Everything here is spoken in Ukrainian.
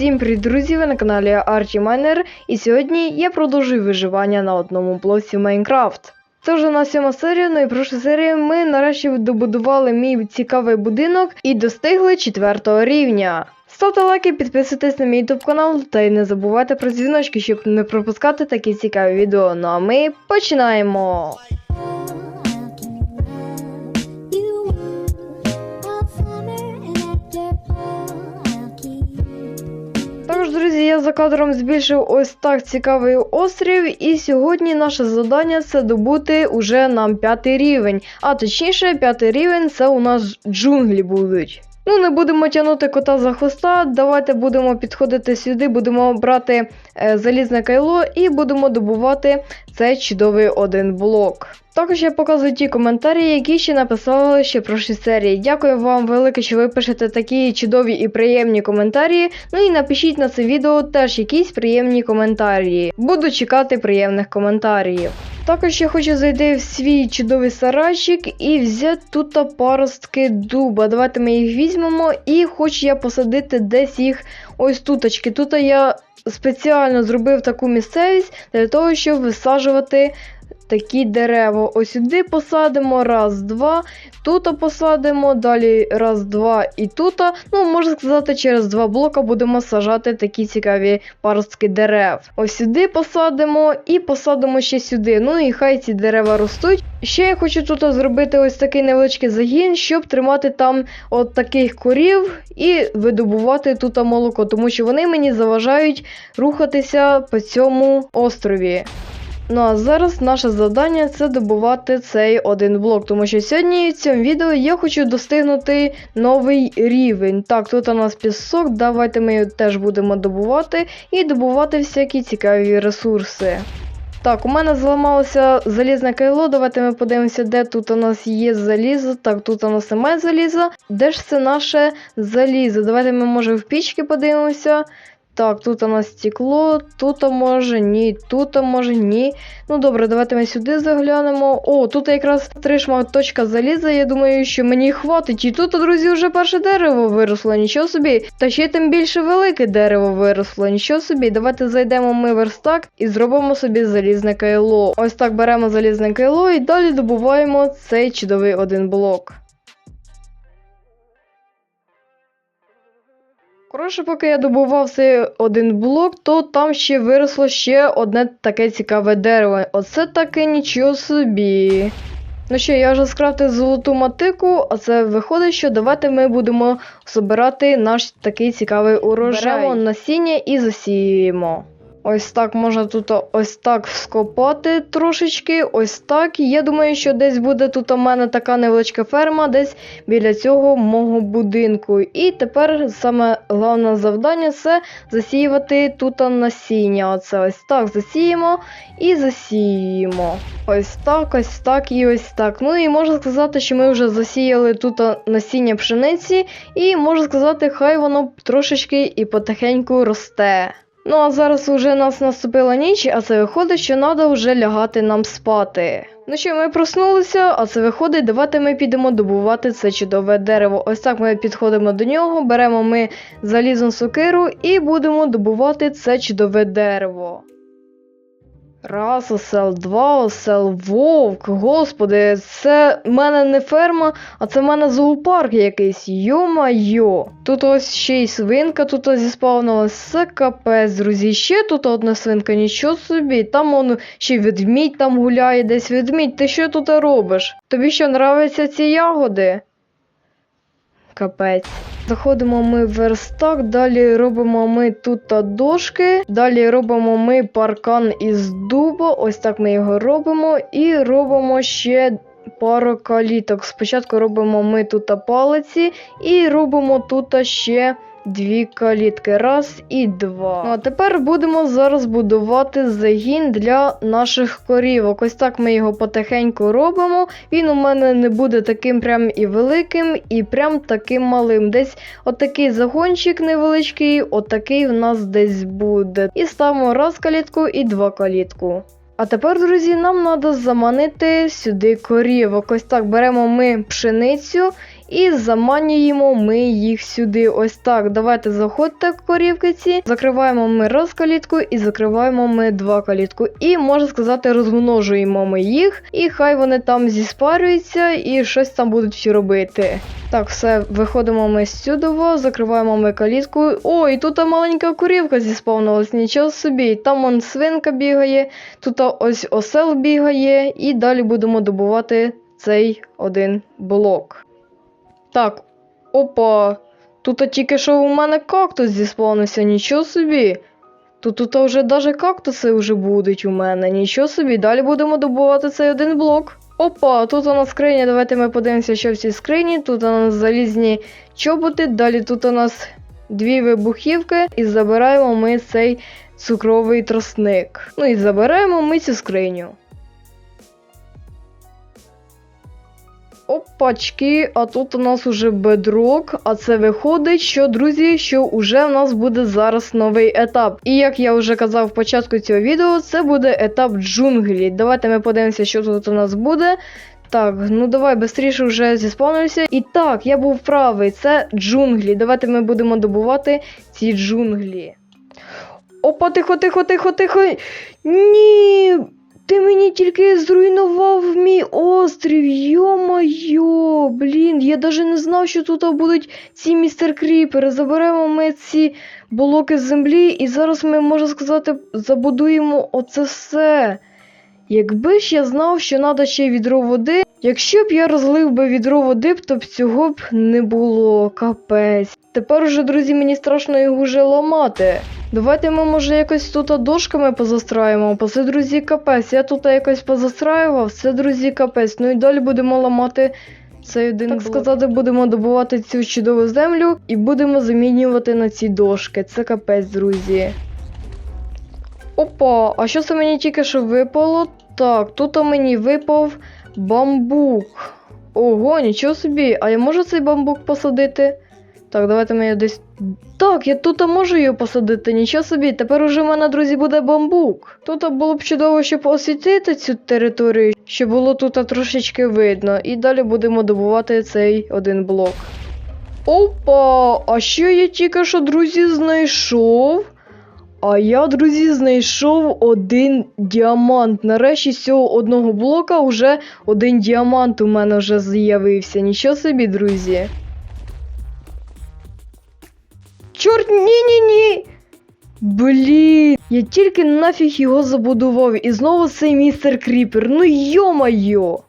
Всім привіт, друзі! Ви на каналі Archie Miner, і сьогодні я продовжую виживання на одному блоці Майнкрафт. Це вже на сьома серія, ну і прошу серії ми нарешті добудували мій цікавий будинок і достигли четвертого рівня. Ставте лайки, підписуйтесь на мій YouTube канал та й не забувайте про дзвіночки, щоб не пропускати такі цікаві відео. Ну а ми починаємо! Також, друзі, я за кадром збільшив ось так цікавий острів, і сьогодні наше завдання це добути уже нам п'ятий рівень. А точніше, п'ятий рівень це у нас джунглі будуть. Ну, не будемо тягнути кота за хвоста. Давайте будемо підходити сюди, будемо брати е, залізне кайло і будемо добувати цей чудовий один блок. Також я показую ті коментарі, які ще написали ще про шість серії. Дякую вам велике, що ви пишете такі чудові і приємні коментарі. Ну і напишіть на це відео теж якісь приємні коментарі. Буду чекати приємних коментарів. Також я хочу зайти в свій чудовий сарайчик і взяти тут паростки дуба. Давайте ми їх візьмемо і хочу я посадити десь їх ось туточки. Тут я спеціально зробив таку місцевість для того, щоб висаджувати такі дерева. Ось сюди посадимо, раз, два. Тут посадимо, далі раз, два і тут. Ну, можна сказати, через два блока будемо сажати такі цікаві паростки дерев. Ось сюди посадимо і посадимо ще сюди. Ну і хай ці дерева ростуть. Ще я хочу тут зробити ось такий невеличкий загін, щоб тримати там от таких корів і видобувати тут молоко, тому що вони мені заважають рухатися по цьому острові. Ну а зараз наше завдання це добувати цей один блок, тому що сьогодні в цьому відео я хочу достигнути новий рівень. Так, тут у нас пісок, давайте ми його теж будемо добувати і добувати всякі цікаві ресурси. Так, у мене зламалося залізне кайло. Давайте ми подивимося, де тут у нас є залізо. Так, тут у нас немає заліза. Де ж це наше залізо? Давайте ми, може, в пічки подивимося. Так, тут у нас стекло, тут може ні, тут може ні. Ну добре, давайте ми сюди заглянемо. О, тут якраз три шматочка заліза. Я думаю, що мені хватить. І тут, друзі, вже перше дерево виросло, нічого собі. Та ще тим більше велике дерево виросло, нічого собі. Давайте зайдемо ми в верстак і зробимо собі залізне кайло. Ось так беремо залізне кайло і далі добуваємо цей чудовий один блок. Коротше, поки я добував цей один блок, то там ще виросло ще одне таке цікаве дерево. Оце таке нічого собі. Ну що, я вже скрафтив золоту матику, а це виходить, що давайте ми будемо збирати наш такий цікавий урожай. Беремо насіння і засіємо. Ось так можна тут ось так скопати трошечки, ось так. Я думаю, що десь буде тут у мене така невеличка ферма, десь біля цього мого будинку. І тепер саме головне завдання це засіювати тут насіння. Оце ось так засіємо і засіємо. Ось так, ось так і ось так. Ну і можна сказати, що ми вже засіяли тут насіння пшениці, і можна сказати, хай воно трошечки і потихеньку росте. Ну а зараз вже нас наступила ніч, а це виходить, що треба вже лягати нам спати. Ну що, ми проснулися, а це виходить, давайте ми підемо добувати це чудове дерево. Ось так ми підходимо до нього, беремо ми залізну сокиру і будемо добувати це чудове дерево. Раз, осел, два, осел, вовк. Господи, це в мене не ферма, а це в мене зоопарк якийсь. Йо-майо. Тут ось ще й свинка тут зіспавнилась. Це капець, друзі. Ще тут одна свинка, нічого собі. Там он ще ведмідь там гуляє, десь ведмідь. Ти що тут робиш? Тобі що нравляться ці ягоди? Капець. Заходимо ми в верстак, далі робимо ми тут дошки, далі робимо ми паркан із дуба, ось так ми його робимо, і робимо ще пару каліток. Спочатку робимо ми тут палиці і робимо тут ще дві калітки. Раз і два. Ну а тепер будемо зараз будувати загін для наших корівок. Ось так ми його потихеньку робимо. Він у мене не буде таким прям і великим, і прям таким малим. Десь отакий загончик невеличкий, отакий в нас десь буде. І ставимо раз калітку і два калітку. А тепер, друзі, нам треба заманити сюди корівок. Ось так беремо ми пшеницю І заманюємо ми їх сюди. Ось так. Давайте заходьте корівки ці. Закриваємо ми раз калітку і закриваємо ми два калітку. І можна сказати, розмножуємо ми їх. І хай вони там зіспарюються і щось там будуть робити. Так, все, виходимо ми сюди, закриваємо ми калітку. О, і тут маленька курівка зіспавнилась, нічого собі. Там он свинка бігає, тут ось осел бігає, і далі будемо добувати цей один блок. Так, опа. Тут тільки що у мене кактус зіспавнився, нічого собі. Тут, тут вже навіть кактуси вже будуть у мене, нічого собі. Далі будемо добувати цей один блок. Опа, тут у нас скриня. Давайте ми подивимося, що в цій скрині. Тут у нас залізні чоботи, далі тут у нас дві вибухівки, і забираємо ми цей цукровий тросник. Ну і забираємо ми цю скриню. Опачки, а тут у нас уже бедрок, а це виходить, що, друзі, що уже в нас буде зараз новий етап. І як я вже казав в початку цього відео, це буде етап джунглі. Давайте ми подивимося, що тут у нас буде. Так, ну давай швидше вже зіспавнився. І так, я був правий, це джунглі. Давайте ми будемо добувати ці джунглі. Опа, тихо, тихо, тихо, тихо. Ні. Ти мені тільки зруйнував мій острів. Йо-моє, блін, я навіть не знав, що тут будуть ці містер кріпери. Заберемо ми ці блоки з землі, і зараз ми, можна сказати, забудуємо оце все. Якби ж я знав, що треба ще відро води, якщо б я розлив би відро води, то б цього б не було, капець. Тепер уже, друзі, мені страшно його вже ламати. Давайте ми, може, якось тут дошками позастраємо, бо це, друзі, капець. Я тут якось позастраював, це, друзі, капець. Ну і далі будемо ламати цей один. Так сказати, будемо добувати цю чудову землю і будемо замінювати на ці дошки. Це капець, друзі. Опа, а що це мені тільки що випало? Так, тут мені випав бамбук. Ого, нічого собі. А я можу цей бамбук посадити? Так, давайте ми його десь. Так, я тут можу його посадити, нічого собі. Тепер уже в мене, друзі, буде бамбук. Тут було б чудово, щоб освітити цю територію, щоб було тут трошечки видно. І далі будемо добувати цей один блок. Опа! А що я тільки що, друзі, знайшов? А я, друзі, знайшов один діамант. Нарешті з цього одного блока вже один діамант у мене вже з'явився. Нічого собі, друзі. Чорт, ні-ні-ні! Блін, я тільки нафіг його забудував. І знову цей містер Кріпер. Ну йо-майо!